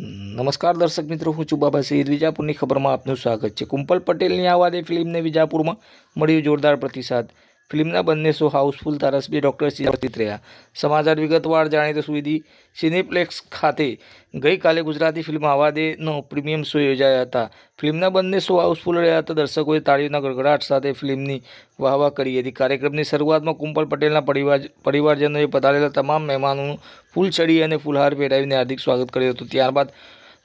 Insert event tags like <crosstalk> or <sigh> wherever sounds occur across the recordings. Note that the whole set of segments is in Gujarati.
નમસ્કાર દર્શક મિત્રો, હું છું બાબા સઈદ. વિજાપુરની ખબરમાં આપનું સ્વાગત છે. કુંપલ પટેલની આ વાદે ફિલ્મને વિજાપુરમાં મળ્યો. જોરદાર પ્રતિસાદ ફિલ્મના બંને શો હાઉસફુલ તારસબી ડૉક્ટર ઉપસ્થિત રહ્યા. સમાચાર વિગતવાર જાણીએ સુધી સિનેપ્લેક્સ ખાતે ગઈકાલે ગુજરાતી ફિલ્મ આવાદેનો પ્રીમિયમ શો યોજાયા હતા. ફિલ્મના બંને શો હાઉસફુલ રહ્યા હતા. દર્શકોએ તાળીઓના ગડગડાટ સાથે ફિલ્મની વાહવા કરી હતી. કાર્યક્રમની શરૂઆતમાં કુંપલ પટેલના પરિવાર પરિવારજનોએ પધારેલા તમામ મહેમાનોનું ફૂલ ચડી અને ફૂલહાર પહેરાવીને હાર્દિક સ્વાગત કર્યું હતું. ત્યારબાદ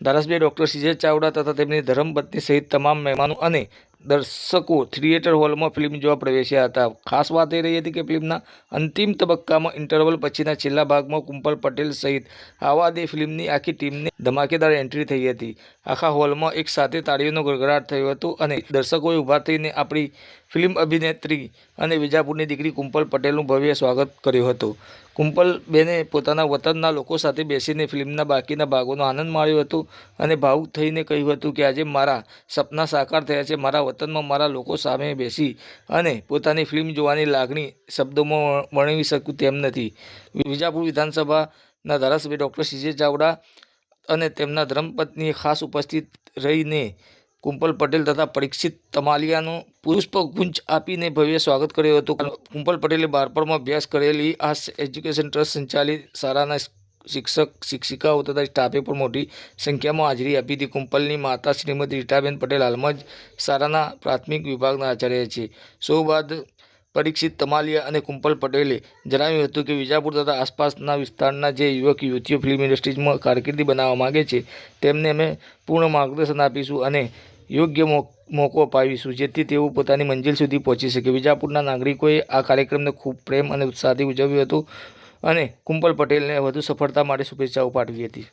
ધારાસભ્ય ડૉક્ટર સીજે ચાવડા તથા તેમની ધર્મપત્ની સહિત તમામ મહેમાનો અને દર્શકો થિયેટર હોલમાં ફિલ્મ જોવા પ્રવેશ્યા હતા. ખાસ વાત એ રહી હતી કે ફિલ્મના અંતિમ તબક્કામાં ઇન્ટરવલ પછીના છેલ્લા ભાગમાં કુંપલ પટેલ સહિત આવાદે ફિલ્મની આખી ટીમને ધમાકેદાર એન્ટ્રી થઈ હતી. આખા હોલમાં એક સાથે તાળીઓનો ગરગડાટ થયો હતો અને દર્શકોએ ઊભા થઈને આપણી ફિલ્મ અભિનેત્રી અને વિજાપુરની દીકરી કુંપલ પટેલનું ભવ્ય સ્વાગત કર્યું હતું. કુંપલ બેને પોતાના વતનના લોકો સાથે બેસીને ફિલ્મના બાકીના ભાગોનો આનંદ માણ્યો હતો અને ભાવુક થઈને કહ્યું હતું કે આજે મારા સપના સાકાર થયા છે, મારા વતનમાં મારા લોકો સામે બેસી અને પોતાની ફિલ્મ જોવાની લાગણી શબ્દોમાં વર્ણવી શકું તેમ નથી. વિજાપુર વિધાનસભાના ધારાસભ્ય ડૉક્ટર સીજે ચાવડા અને તેમના ધર્મપત્નીએ ખાસ ઉપસ્થિત રહીને કુંપલ પટેલ તથા પરીક્ષિત તમાલિયાનું પુષ્પગુંજ આપીને ભવ્ય સ્વાગત કર્યું હતું. કુંપલ પટેલે બારપણમાં અભ્યાસ કરેલી આ એજ્યુકેશન ટ્રસ્ટ સંચાલિત શાળાના શિક્ષક, શિક્ષિકાઓ તથા સ્ટાફે પણ મોટી સંખ્યામાં હાજરી આપી હતી. કુંપલની માતા શ્રીમતી રીટાબેન પટેલ હાલમાં જ શાળાના પ્રાથમિક વિભાગના આચાર્ય છે. સૌ બાદ પરીક્ષિત તમાલિયા અને કુંપલ પટેલે જણાવ્યું હતું કે વિજાપુર તથા આસપાસના વિસ્તારના જે યુવક, યુવતીઓ ફિલ્મ ઇન્ડસ્ટ્રીઝમાં કારકિર્દી બનાવવા માગે છે, તેમને અમે પૂર્ણ માર્ગદર્શન આપીશું અને યોગ્ય મોકો અપાવીશું, જેથી તેઓ પોતાની મંજિલ સુધી પહોંચી શકે. વિજાપુરના નાગરિકોએ આ કાર્યક્રમને ખૂબ પ્રેમ અને ઉત્સાહથી ઉજવ્યું હતું અને કુંપલ પટેલને વધુ સફળતા માટે શુભેચ્છાઓ પાઠવી હતી.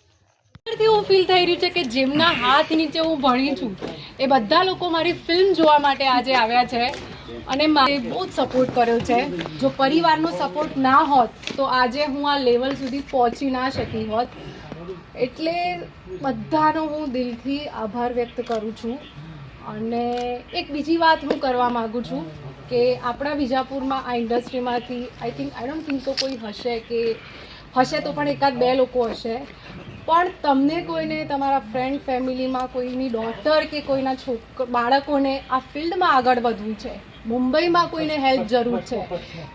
એવું ફીલ થઈ રહ્યું છે કે જેમના હાથ નીચે હું ભણી છું, એ બધા લોકો મારી ફિલ્મ જોવા માટે આજે આવ્યા છે અને મારે બહુ જ સપોર્ટ કર્યો છે. જો પરિવારનો સપોર્ટ ના હોત, તો આજે હું આ લેવલ સુધી પહોંચી ના શકી હોત. એટલે બધાનો હું દિલથી આભાર વ્યક્ત કરું છું. અને એક બીજી વાત હું કરવા માગું છું કે આપણા વિજાપુરમાં આ ઇન્ડસ્ટ્રીમાંથી I think I don't think તો કોઈ હશે કે, હશે તો પણ એકાદ બે લોકો હશે. પણ તમને કોઈને તમારા ફ્રેન્ડ ફેમિલીમાં કોઈની ડોટર કે કોઈના છોક, બાળકોને આ ફિલ્ડમાં આગળ વધવું છે, મુંબઈમાં કોઈને હેલ્પ જરૂર છે,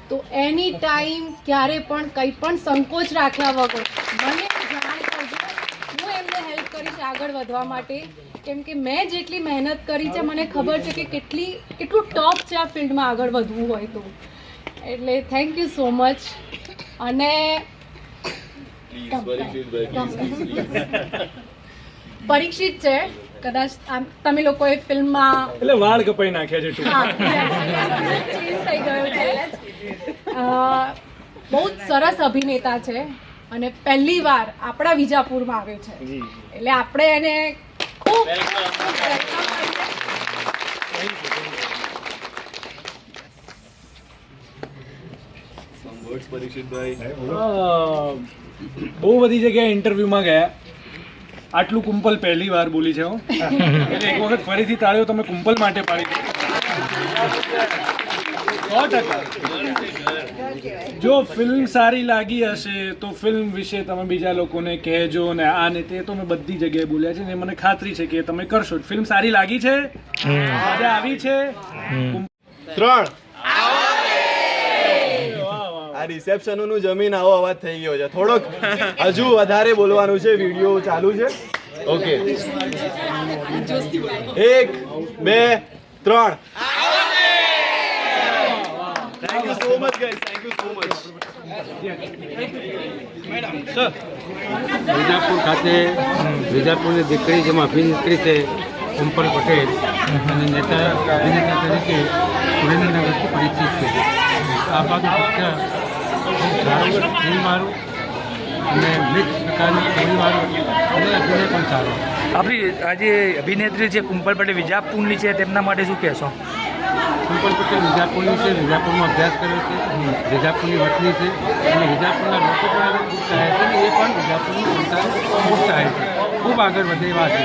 તો એની ટાઈમ ક્યારે પણ કંઈ પણ સંકોચ રાખ્યા વગર મને જાણ હું એમને હેલ્પ કરીશ આગળ વધવા માટે. કેમ કે મેં જેટલી મહેનત કરી છે, મને ખબર છે કે કેટલી, કેટલું ટોપ છે આ ફિલ્ડમાં આગળ વધવું હોય તો. એટલે થેન્ક યુ સો મચ અને <laughs> પરીક્ષિત છે. કદાચ આમ તમે લોકોએ ફિલ્મમાં એટલે વાળ કપાઈ નાખ્યા છે <laughs> ચેન્જ થઈ ગયો છે. બહુ જ સરસ અભિનેતા છે અને પહેલી વાર આપણા વિજાપુરમાં આવે છે. એટલે આપણે એને ખૂબ. અ, બહુ બધી જગ્યાએ ઇન્ટરવ્યુમાં ગયા. આટલું કુંપલ પહેલી વાર બોલી છે હું. એટલે એક વખત ફરીથી તાળ્યો તમે કુંપલ માટે પાડી જો ફિલ્મ સારી લાગી હશે તો ફિલ્મ વિશે તમે બીજા લોકોને કહેજો ને આ ને તે તો મેં બધી જગ્યાએ બોલ્યા છે ને મને ખાતરી છે કે તમે કરશો. ફિલ્મ સારી લાગી છે? મજા આવી છે? ત્રણ. આ રિસેપ્શનનું જમીન આવો અવાજ થઈ ગયો છે. થોડોક હજુ વધારે બોલવાનું છે વીડિયો ચાલુ છે. ઓકે એક, બે, ત્રણ. થેન્ક વિજાપુર ખાતે, વિજાપુરની દીકરી જેમાં અભિનેત્રી છે કુંપલ પટેલ અને નેતા, અભિનેતા તરીકે સુરેન્દ્રનગરથી પરિચિત છે. આ બાજુ સારું અને મિક્સ પ્રકારની ફિલ્મવાળું અને અભિનય પણ સારો આપણી આજે અભિનેત્રી છે કુંપલ પટેલ વિજાપુરની છે તેમના માટે શું કહેશો? કુંપલ પટેલ વિજાપુરની છે વિજાપુરમાં અભ્યાસ કર્યો છે વિજાપુરની વતની છે અને વિજાપુરના લોકો પણ એને ખૂબ ચાહે છે અને એ પણ વિજાપુરની સંતાન ખૂબ ચાહે છે. ખૂબ આગળ વધે એવા છે.